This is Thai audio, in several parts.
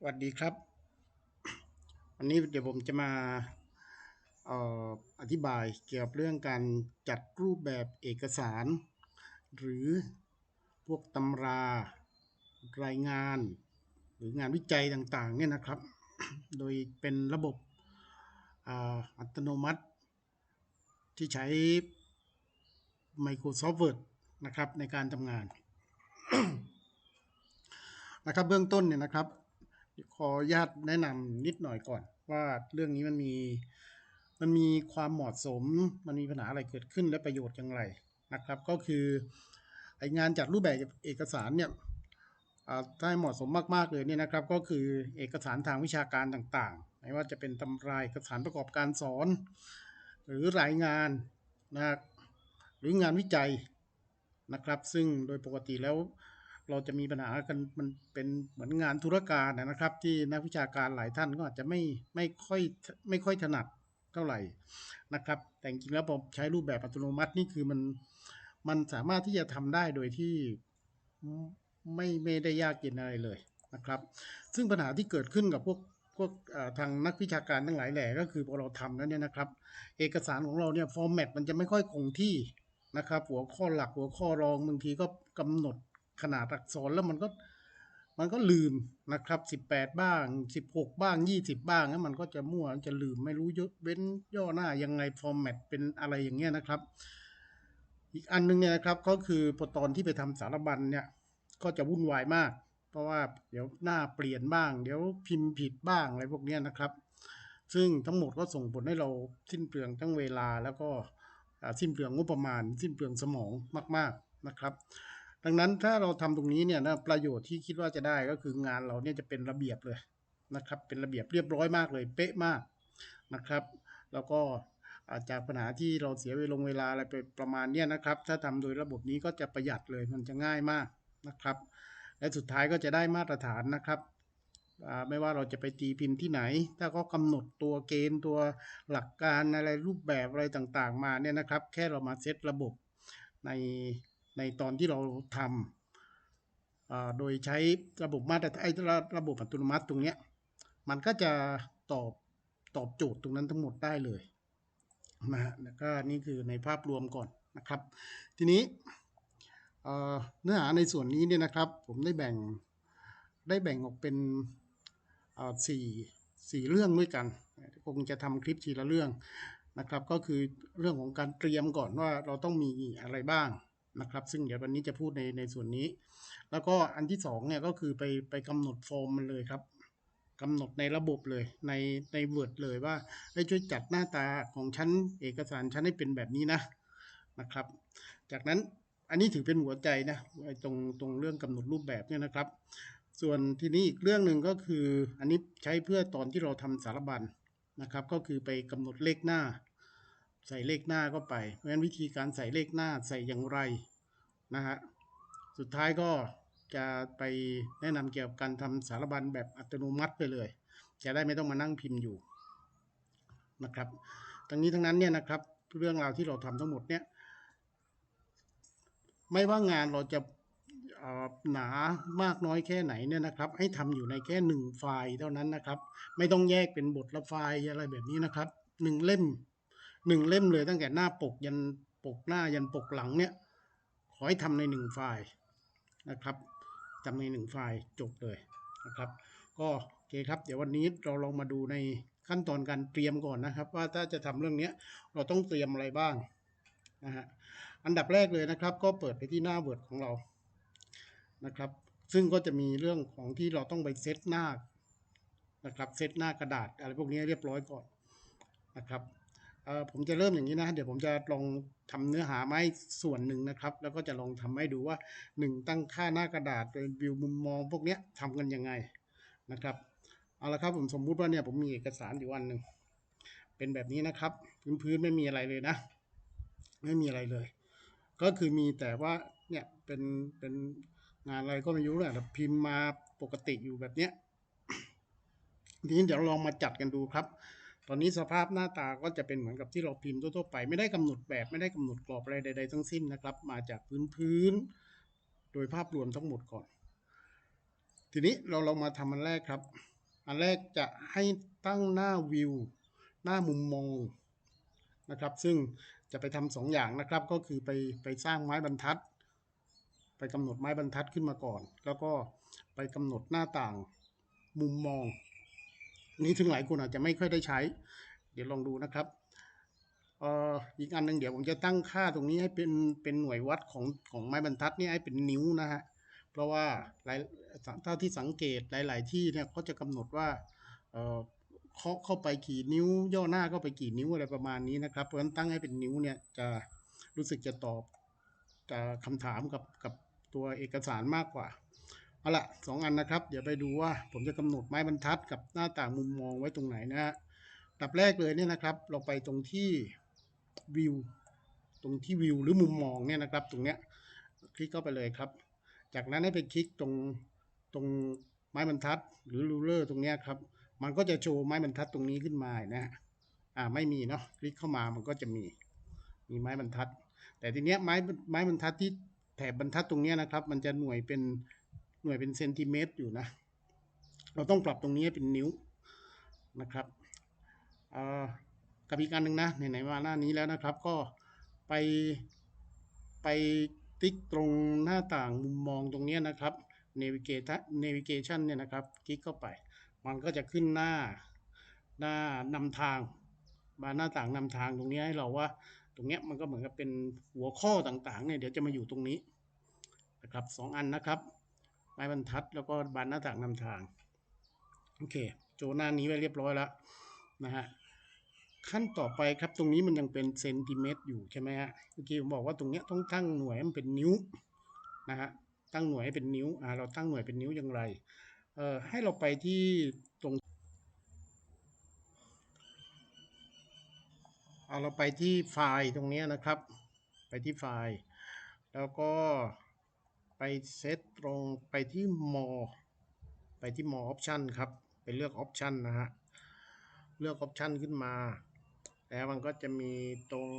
สวัสดีครับ วันนี้เดี๋ยวผมจะมาอออธิบายเกี่ยวกับเรื่องการจัดรูปแบบเอกสาร หรือพวกตำรา รายงาน หรืองานวิจัยต่างๆเนี่ยนะครับ โดยเป็นระบบอัตโนมัติ ที่ใช้ Microsoft Word นะครับในการทำงานนะครับเบื้องต้นเนี่ยนะครับ ขออนุญาตแนะนำนิดหน่อยก่อน ว่าเรื่องนี้มันมีมันมีความเหมาะสม มันมีปัญหาอะไรเกิดขึ้นและประโยชน์อย่างไรนะครับ ก็คือไองานจัดรูปแบบเอกสารเนี่ยถ้าเหมาะสมมากๆเลยเนี่ยนะครับ ก็คือเอกสารทางวิชาการต่างๆ ไม่ว่าจะเป็นตำราเอกสารประกอบการสอน หรือรายงานนะครับหรืองานวิจัยนะครับ ซึ่งโดยปกติแล้ว เราจะมีปัญหากันมันเป็นเหมือนงานธุรการนะครับ ที่นักวิชาการหลายท่านก็อาจจะไม่ไม่ค่อยไม่ค่อยถนัดเท่าไหร่นะครับ แต่จริงแล้วพอใช้รูปแบบอัตโนมัตินี่คือมันมันสามารถที่จะทำได้โดยที่ไม่ไม่ได้ยากเย็นอะไรเลยนะครับ ซึ่งปัญหาที่เกิดขึ้นกับพวกพวกทางนักวิชาการทั้งหลายแหล่ก็คือพอเราทำแล้วเนี่ยนะครับ เอกสารของเราเนี่ยฟอร์แมตมันจะไม่ค่อยคงที่นะครับ หัวข้อหลักหัวข้อรองบางทีก็กำหนด ขนาดอักษรแล้วมันก็มันก็ลืมนะครับสิบแปดบ้างสิบหกบ้างยี่สิบบ้างแล้วมันก็จะมั่วจะลืมไม่รู้ยศเว้นย่อหน้ายังไงฟอร์แมตเป็นอะไรอย่างเงี้ยนะครับ อีกอันหนึงเนี่ยนะครับก็คือพอตอนที่ไปทำสารบัญเนี่ยก็จะวุ่นวายมาก เพราะว่าเดี๋ยวหน้าเปลี่ยนบ้าง เดี๋ยวพิมพ์ผิดบ้างอะไรพวกเนี้ยนะครับ ซึ่งทั้งหมดก็ส่งผลให้เราสิ้นเปลืองทั้งเวลาแล้วก็สิ้นเปลืองงบประมาณ สิ้นเปลืองสมองมาก ๆนะครับ ดังนั้นถ้าเราทำตรงนี้เนี่ยนะประโยชน์ที่คิดว่าจะได้ก็คืองานเราเนี่ยจะเป็นระเบียบเลยนะครับ เป็นระเบียบเรียบร้อยมากเลย เป๊ะมากนะครับ แล้วก็อาจากปัญหาที่เราเสียเวลาเวลาอะไรไปประมาณเนี้ยนะครับ ถ้าทำโดยระบบนี้ก็จะประหยัดเลยมันจะง่ายมากนะครับ และสุดท้ายก็จะได้มาตรฐานนะครับไม่ว่าเราจะไปตีพิมพ์ที่ไหน ถ้าเขากำหนดตัวเกณฑ์ตัวหลักการอะไรรูปแบบอะไรต่างๆ มาเนี่ยนะครับ แค่เรามาเซตระบบใน ในตอนที่เราทำโดยใช้ระบบมาตรไอ้ระบบอัตโนมัติตรงนี้มันก็จะตอบตอบโจทย์ตรงนั้นทั้งหมดได้เลยนะฮะแล้วก็นี่คือในภาพรวมก่อนนะครับ ทีนี้เนื้อหาในส่วนนี้เนี่ยนะครับ ผมได้แบ่งได้แบ่งออกเป็นสี่สี่เรื่องด้วยกัน คงจะทำคลิปทีละเรื่องนะครับ ก็คือเรื่องของการเตรียมก่อนว่าเราต้องมีอะไรบ้าง นะครับ ซึ่งเดี๋ยววันนี้จะพูดในในส่วนนี้ แล้วก็อันที่สองเนี่ยก็คือไปไปกำหนดฟอร์มมันเลยครับกำหนดในระบบเลยในใน Word เลยว่าให้ช่วยจัดหน้าตาของชั้นเอกสารชั้นให้เป็นแบบนี้นะนะครับ จากนั้นอันนี้ถือเป็นหัวใจนะตรงตรงเรื่องกำหนดรูปแบบเนี่ยนะครับ ส่วนที่นี้อีกเรื่องหนึ่งก็คืออันนี้ใช้เพื่อตอนที่เราทำสารบัญนะครับ ก็คือไปกำหนดเลขหน้า ใส่เลขหน้าเข้าไป เพราะฉะนั้นวิธีการใส่เลขหน้าใส่อย่างไรนะฮะ สุดท้ายก็จะไปแนะนำเกี่ยวกับการทำสารบัญแบบอัตโนมัติไปเลย จะได้ไม่ต้องมานั่งพิมพ์อยู่นะครับ ทั้งนี้ทั้งนั้นเนี่ยนะครับเรื่องราวที่เราทำทั้งหมดเนี่ยไม่ว่างานเราจะอ่อหนามากน้อยแค่ไหนเนี่ยนะครับ ให้ทำอยู่ในแค่หนึ่งไฟล์เท่านั้นนะครับ ไม่ต้องแยกเป็นบทละไฟล์อะไรแบบนี้นะครับหนึ่งเล่ม หนึ่งเล่มเลยตั้งแต่หน้าปกยันปกหน้ายันปกหลังเนี่ย ขอให้ทำในหนึ่งไฟล์นะครับทำในหนึ่งไฟล์จบเลยนะครับ ก็โอเคครับ เดี๋ยววันนี้เราลองมาดูในขั้นตอนการเตรียมก่อนนะครับ ว่าถ้าจะทำเรื่องเนี้ยเราต้องเตรียมอะไรบ้างนะฮะอันดับแรกเลยนะครับ ก็เปิดไปที่หน้า Word ของเรานะครับ ซึ่งก็จะมีเรื่องของที่เราต้องไปเซตหน้านะครับเซตหน้ากระดาษอะไรพวกนี้เรียบร้อยก่อนนะครับ ผมจะเริ่มอย่างนี้นะเดี๋ยวผมจะลองทำเนื้อหาไม้ส่วนหนึ่งนะครับ แล้วก็จะลองทำให้ดูว่าหนึ่งตั้งค่าหน้ากระดาษโดยวิวมุมมองพวกเนี้ยทำกันยังไงนะครับเอาละครับผมสมมุติว่าเนี่ยผมมีเอกสารอยู่อันหนึ่งเป็นแบบนี้นะครับ พื้นพื้นไม่มีอะไรเลยนะ ไม่มีอะไรเลย ก็คือมีแต่ว่าเนี่ยเป็นเป็นงานอะไรก็ไม่รู้แหละพิมพ์มาปกติอยู่แบบเนี้ยทีนี้เดี๋ยวลองมาจัดกันดูครับ ตอนนี้สภาพหน้าตาก็จะเป็นเหมือนกับที่เราพิมพ์ทั่วๆไป ไม่ได้กำหนดแบบไม่ได้กำหนดกรอบอะไรใด ๆ ทั้งสิ้นนะครับ มาจากพื้นพื้น โดยภาพรวมทั้งหมดก่อน ทีนี้เราลองมาทำอันแรกครับ อันแรกจะให้ตั้งหน้าวิว หน้ามุมมองนะครับ ซึ่งจะไปทำสองอย่างนะครับ ก็คือไปไปสร้างไม้บรรทัด ไปกำหนดไม้บรรทัดขึ้นมาก่อน แล้วก็ไปกำหนดหน้าต่างมุมมอง นี้ถึงหลายคนอาจจะไม่ค่อยได้ใช้ เดี๋ยวลองดูนะครับเอ่ออีกอันหนึ่งเดี๋ยวผมจะตั้งค่าตรงนี้ให้เป็นเป็นหน่วยวัดของของไม้บรรทัดนี่ให้เป็นนิ้วนะฮะเพราะว่าหลายเท่าที่สังเกตหลาย ๆ ที่เนี่ยเขาจะกำหนดว่าเอ่อเคาะเข้าไปกี่นิ้ว ย่อหน้าเข้าไปกี่นิ้วอะไรประมาณนี้นะครับ เพราะฉะนั้นตั้งให้เป็นนิ้วเนี่ยจะรู้สึกจะตอบจะคำถามกับกับตัวเอกสารมากกว่า เอาละสองอันนะครับ เดี๋ยวไปดูว่าผมจะกำหนดไม้บรรทัดกับหน้าต่างมุมมองไว้ตรงไหนนะฮะอันดับแรกเลยเนี่ยนะครับ เราไปตรงที่วิวตรงที่วิวหรือมุมมองเนี่ยนะครับ ตรงเนี้ยคลิกเข้าไปเลยครับ จากนั้นให้ไปคลิกตรงตรงไม้บรรทัด หรือรูเลอร์ตรงเนี้ยครับ มันก็จะโชว์ไม้บรรทัดตรงนี้ขึ้นมานะฮะอ่าไม่มีเนาะคลิกเข้ามามันก็จะมีมีไม้บรรทัด แต่ทีเนี้ยไม้ไม้บรรทัดที่แถบบรรทัดตรงเนี้ยนะครับ มันจะหน่วยเป็น หน่วยเป็นเซนติเมตรอยู่นะ เราต้องปรับตรงนี้เป็นนิ้วนะครับอ่อกับอีกอันหนึ่งนะไหนๆมาหน้านี้แล้วนะครับ ก็ไปไปติ๊กตรงหน้าต่างมุมมองตรงนี้นะครับ navigation navigation เนี่ยนะครับ คลิกเข้าไป มันก็จะขึ้นหน้าหน้านำทางมาหน้าต่างนำทางตรงนี้ให้เราว่า ตรงเนี้ยมันก็เหมือนกับเป็นหัวข้อต่างๆเนี่ยเดี๋ยวจะมาอยู่ตรงนี้นะครับสองอันนะครับ ไม้บรรทัด แล้วก็บานหน้าต่างนำทาง โอเค โจหน้านี้ไว้เรียบร้อยแล้วนะฮะขั้นต่อไปครับตรงนี้มันยังเป็นเซนติเมตรอยู่ใช่ไหมฮะเมื่อกี้ผมบอกว่าตรงเนี้ยต้องตั้งหน่วยมันเป็นนิ้วนะฮะตั้งหน่วยให้เป็นนิ้วอ่าเราตั้งหน่วยเป็นนิ้วอย่างไรเอ่อให้เราไปที่ตรงเอาเราไปที่ไฟล์ตรงนี้นะครับ ไปที่ไฟล์ แล้วก็ ไปเซตตรงไปที่ more ไปที่ more option ครับ ไปเลือก option นะฮะ เลือก option ขึ้นมา แล้วมันก็จะมีตรง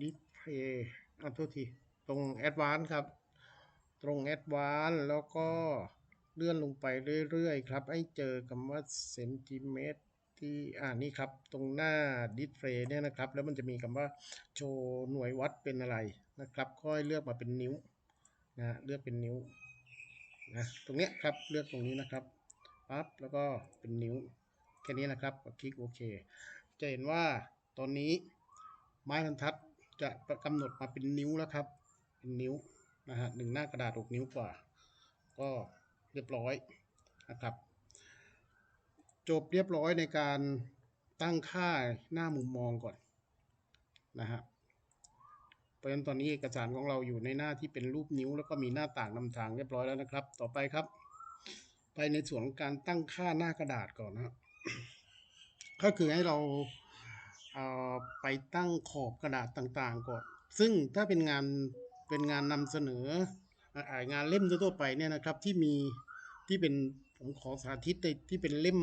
display อะโทษที ตรง advance ครับ ตรง advance แล้วก็เลื่อนลงไปเรื่อยๆ ครับ ให้เจอคำว่าเซนติเมตรที่อ่านี่ครับ ตรงหน้า display เนี่ยนะครับ แล้วมันจะมีคำว่าโชว์หน่วยวัดเป็นอะไร นะครับ ค่อยเลือกมาเป็นนิ้วนะเลือกเป็นนิ้วนะตรงเนี้ยครับเลือกตรงนี้นะครับปั๊บแล้วก็เป็นนิ้วแค่นี้นะครับกดคลิกโอเค จะเห็นว่าตอนนี้ไม้บรรทัดจะกำหนดมาเป็นนิ้วแล้วครับ เป็นนิ้วนะฮะหนึ่งหน้ากระดาษหกนิ้วกว่า ก็เรียบร้อยนะครับ จบเรียบร้อยในการตั้งค่าหน้ามุมมองก่อนนะฮะ เพราะฉะนั้นตอนนี้เอกสารของเราอยู่ในหน้าที่เป็นรูปนิ้ว แล้วก็มีหน้าต่างนำทางเรียบร้อยแล้วนะครับ ต่อไปครับ ไปในส่วนของการตั้งค่าหน้ากระดาษก่อนนะครับก็คือให้เราเอ่อไปตั้งขอบกระดาษต่างๆก่อน ซึ่งถ้าเป็นงานเป็นงานนำเสนองานเล่มทั่วไปเนี่ยนะครับที่มีที่เป็นผมขอสาธิตในที่เป็นเล่ม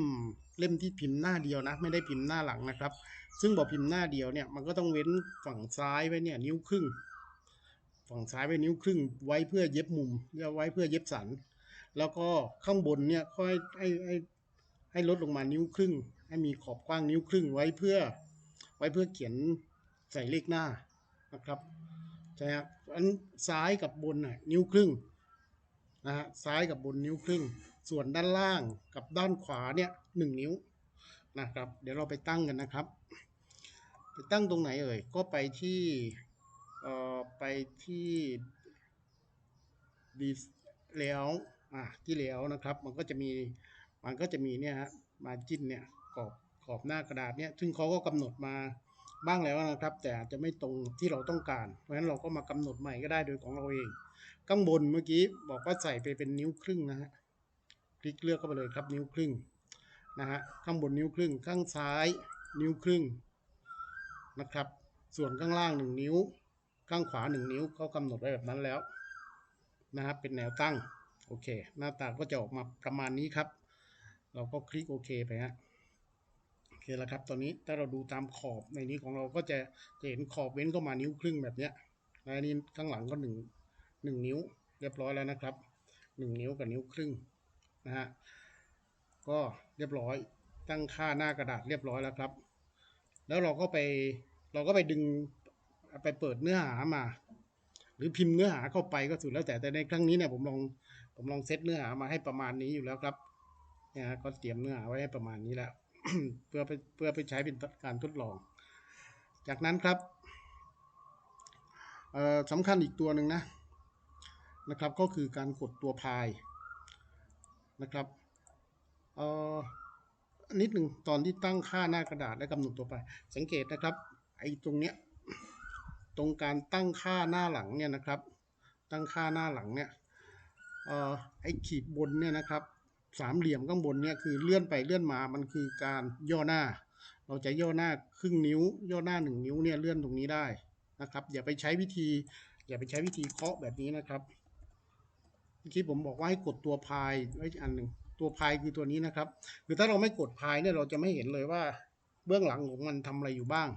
เล่มที่พิมพ์หน้าเดียวนะ ไม่ได้พิมพ์หน้าหลังนะครับ ซึ่งบอกพิมพ์หน้าเดียวเนี่ยมันก็ต้องเว้นฝั่งซ้ายไว้เนี่ยนิ้วครึ่ง ฝั่งซ้ายไว้นิ้วครึ่ง ไว้เพื่อเย็บมุมไว้เพื่อเย็บสัน แล้วก็ข้างบนเนี่ยค่อยให้ให้ให้ลดลงมานิ้วครึ่ง ให้มีขอบกว้างนิ้วครึ่งไว้เพื่อ ไว้เพื่อเขียนใส่เลขหน้านะครับใช่ครับอันซ้ายกับบนน่ะนิ้วครึ่งนะฮะซ้ายกับบนนิ้วครึ่ง ส่วนด้านล่างกับด้านขวาเนี่ยหนึ่งนิ้วนะครับ เดี๋ยวเราไปตั้งกันนะครับ ไปตั้งตรงไหนเอ่ย ก็ไปที่เอ่อไปที่ดีแล้วอะที่แล้วนะครับ มันก็จะมีมันก็จะมีเนี่ยฮะมาจิ้นเนี่ยขอบขอบหน้ากระดาษเนี่ยซึ่งเขาก็กำหนดมาบ้างแล้วนะครับ แต่อาจจะไม่ตรงที่เราต้องการ เพราะฉะนั้นเราก็มากำหนดใหม่ก็ได้โดยของเราเอง ข้างบนเมื่อกี้บอกว่าใส่ไปเป็นนิ้วครึ่งนะฮะ คลิกเลือกเข้าไปเลยครับนิ้วครึ่งนะฮะข้างบนนิ้วครึ่ง ข้างซ้าย นิ้วครึ่งนะครับ ส่วนข้างล่างหนึ่งนิ้ว ข้างขวาหนึ่งนิ้วเขากำหนดไว้แบบนั้นแล้วนะครับเป็นแนวตั้งโอเค หน้าตาก็จะออกมาประมาณนี้ครับ เราก็คลิกโอเคไปฮะโอเคแล้วครับ ตอนนี้ถ้าเราดูตามขอบในนี้ของเราก็จะจะเห็นขอบเว้นเข้ามานิ้วครึ่งแบบเนี้ยและอันนี้ข้างหลังก็หนึ่งหนึ่งนิ้ว เรียบร้อยแล้วนะครับหนึ่งนิ้วกับนิ้วครึ่ง นะฮะก็เรียบร้อยตั้งค่าหน้ากระดาษเรียบร้อยแล้วครับ แล้วเราก็ไปเราก็ไปดึงไปเปิดเนื้อหามา หรือพิมพ์เนื้อหาเข้าไปก็สุดแล้วแต่แต่ในครั้งนี้เนี่ยผมลองผมลองเซตเนื้อหามาให้ประมาณนี้อยู่แล้วครับนะฮะก็เตรียมเนื้อหาไว้ให้ประมาณนี้แล้วเพื่อไปเพื่อไปใช้เป็นการทดลอง จากนั้นครับเอ่อสำคัญอีกตัวหนึ่งนะนะครับก็คือการกดตัวพาย นะครับเอ่อนิดหนึ่งตอนที่ตั้งค่าหน้ากระดาษและกำหนดตัวพายสังเกตนะครับไอ้ตรงเนี้ยตรงการตั้งค่าหน้าหลังเนี่ยนะครับ ตั้งค่าหน้าหลังเนี่ยเอ่อไอ้ขีดบนเนี่ยนะครับสามเหลี่ยมข้างบนเนี่ยคือเลื่อนไปเลื่อนมามันคือการย่อหน้า เราจะย่อหน้าครึ่งนิ้ว ย่อหน้าหนึ่งนิ้วเนี่ยเลื่อนตรงนี้ได้นะครับ อย่าไปใช้วิธี อย่าไปใช้วิธีเคาะแบบนี้นะครับ เมื่อกี้ผมบอกว่าให้กดตัวพายไว้อันหนึ่งตัวพายคือตัวนี้นะครับคือถ้าเราไม่กดพายเนี่ยเราจะไม่เห็นเลยว่าเบื้องหลังของมันทำอะไรอยู่บ้าง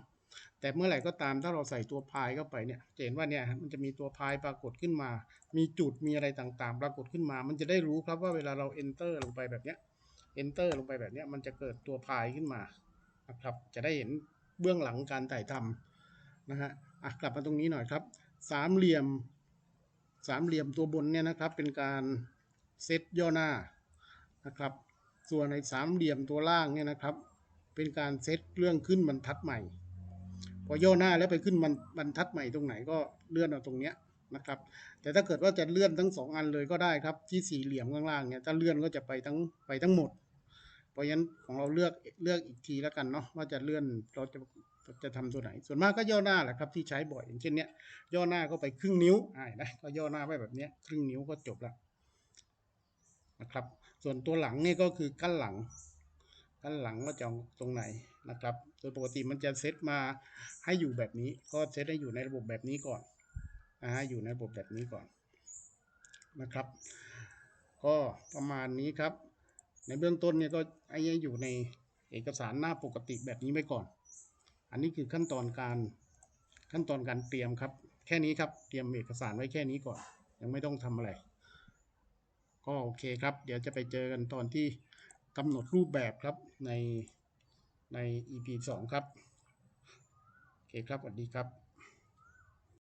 แต่เมื่อไหร่ก็ตามถ้าเราใส่ตัวพายเข้าไปเนี่ยจะเห็นว่าเนี่ยมันจะมีตัวพายปรากฏขึ้นมา มีจุดมีอะไรต่างๆ ปรากฏขึ้นมา มันจะได้รู้ครับว่าเวลาเรา enter ลงไปแบบเนี้ย enter ลงไปแบบเนี้ยมันจะเกิดตัวพายขึ้นมานะครับจะได้เห็นเบื้องหลังการถ่ายทำนะฮะอะกลับมาตรงนี้หน่อยครับ สามเหลี่ยม สามเหลี่ยมตัวบนเนี่ยนะครับเป็นการเซตย่อหน้านะครับ ส่วนในสามเหลี่ยมตัวล่างเนี่ยนะครับ เป็นการเซตเรื่องขึ้นบรรทัดใหม่ พอย่อหน้าแล้วไปขึ้นบรรบรรทัดใหม่ตรงไหนก็เลื่อนเอาตรงเนี้ยนะครับ แต่ถ้าเกิดว่าจะเลื่อนทั้งสองอันเลยก็ได้ครับที่สี่เหลี่ยมข้างล่างเนี่ยถ้าเลื่อนก็จะไปทั้งไปทั้งหมด เพราะฉะนั้นของเราเลือกเลือกอีกทีแล้วกันเนาะว่าจะเลื่อนเราจะ จะทำตัวไหน ส่วนมากก็ย่อหน้าแหละครับที่ใช้บ่อยอย่างเช่นเนี้ยย่อหน้าก็ไปครึ่งนิ้วอ่านะก็ย่อหน้าไปแบบเนี้ยครึ่งนิ้วก็จบแล้วนะครับ ส่วนตัวหลังนี่ก็คือกั้นหลัง กั้นหลังว่าจะเอาตรงไหนนะครับ โดยปกติมันจะเซตมาให้อยู่แบบนี้ ก็เซตให้อยู่ในระบบแบบนี้ก่อนนะฮะอยู่ในระบบแบบนี้ก่อนนะครับ ก็ประมาณนี้ครับ ในเบื้องต้นเนี่ยก็ไอ้ยังอยู่ในเอกสารหน้าปกติแบบนี้ไว้ก่อน อันนี้คือขั้นตอนการขั้นตอนการเตรียมครับ แค่นี้ครับ เตรียมเอกสารไว้แค่นี้ก่อน ยังไม่ต้องทำอะไร ก็โอเคครับ เดี๋ยวจะไปเจอกันตอนที่กำหนดรูปแบบครับในใน EP สองครับ โอเคครับสวัสดีครับ